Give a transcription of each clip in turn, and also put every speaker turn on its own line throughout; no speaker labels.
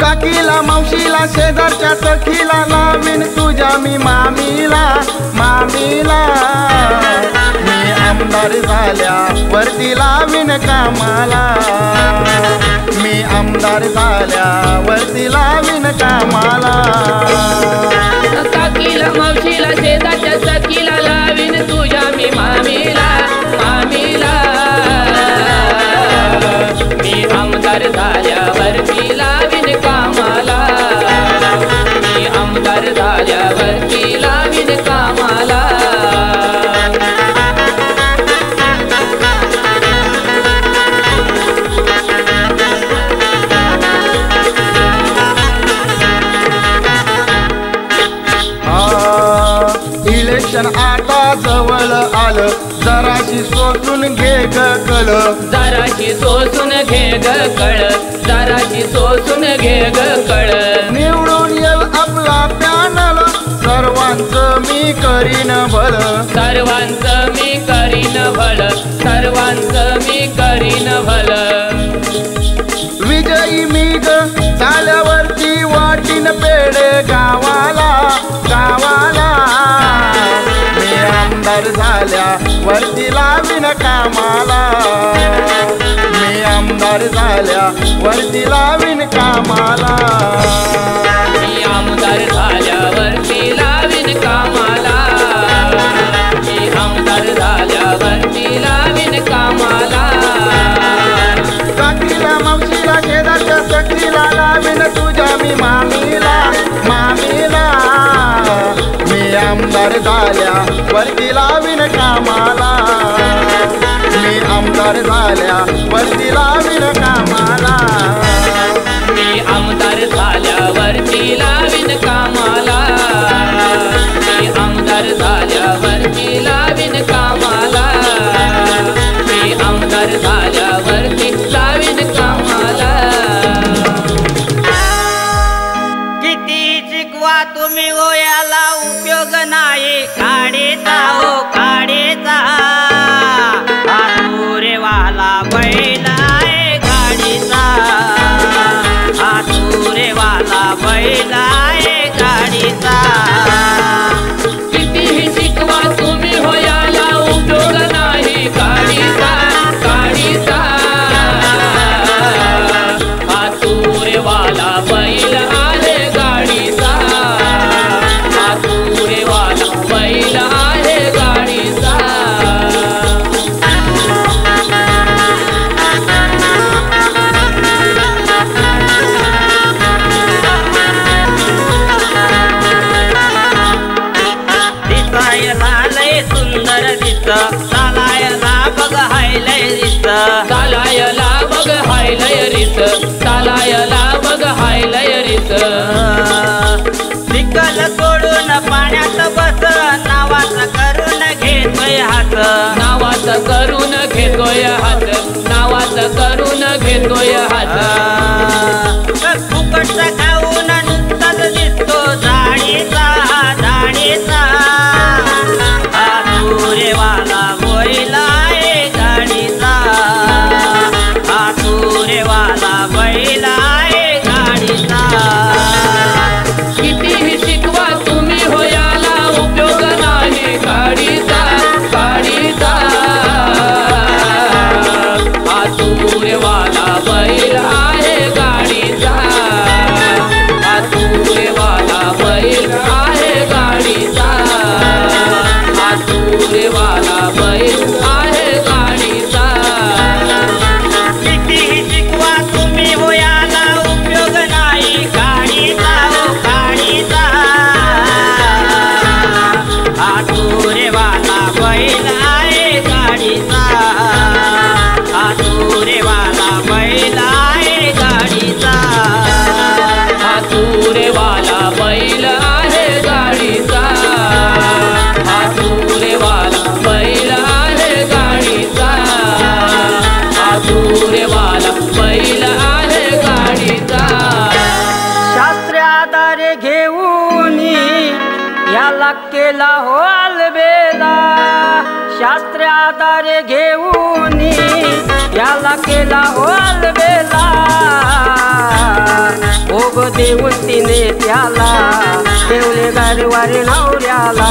काकीला मावशीला शेजारच्या सखीला लावीन तुझ्या मी मामीला मामीला. मी आमदार झाल्या वरती लावीन कामाला. मी आमदार झाल्या वरती लावीन कामाला.
काकीला मावशीला शेजारच्या सखीला
जवळ आलं जराशी सोसून घे ग कळ.
जराशी सोसून घे ग कळ जराशी सोसून घे ग कळ.
निवडून येल आपला पॅनल सर्वांचं मी करीन भल.
सर्वांचं मी करीन भल सर्वांचं मी करीन भल.
विजयी मी ग झाल्यावरती वाटीन पेढे गावाला वरती लावीन कामाला मी आमदार झाल्या वरती लावीन कामाला
मी आमदार झाल्यावरती लावीन कामाला मी आमदार झाल्यावरती लावीन कामाला
काकीला मावशीला शेजारच्या सखीला लावीन तुझ्या मी मामीला आमदार झाल्या वरती लावीन कामाला. मी आमदार झाल्या वरती लावीन कामाला
पाण्यात बस नावात करून घेतोय हात.
नावात करून घेतोय हात. नावाचं करून घेतोय हात.
सारे घेऊन याला केला हो अलबेला शास्त्र आधारे घेऊन याला केला हो अलबेला ओग
देऊन तिने त्याला ठेवले गारवारी नवऱ्याला.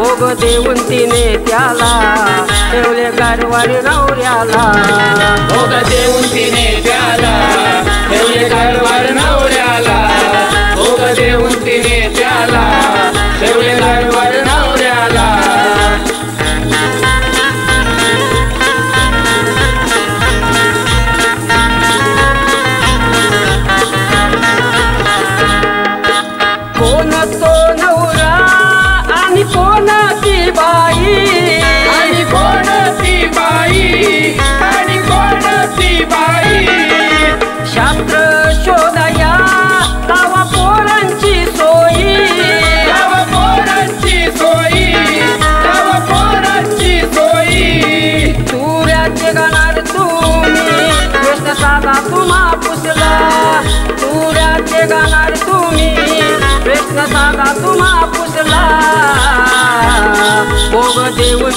ओग देऊन तिने त्याला ठेवले गारवारी नवऱ्याला.
ओग देऊन तिने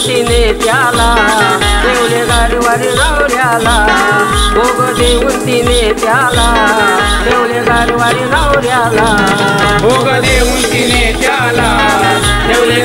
शिने त्याला देवले गारवारी नवऱ्याला
भोग देऊन तिने त्याला
देवले गारवारी नवऱ्याला भोग देऊन तिने त्याला देवले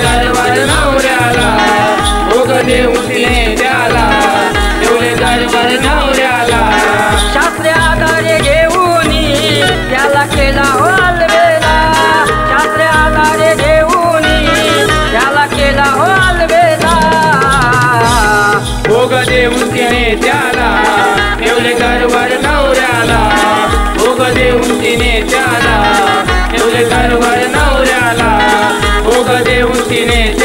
continente.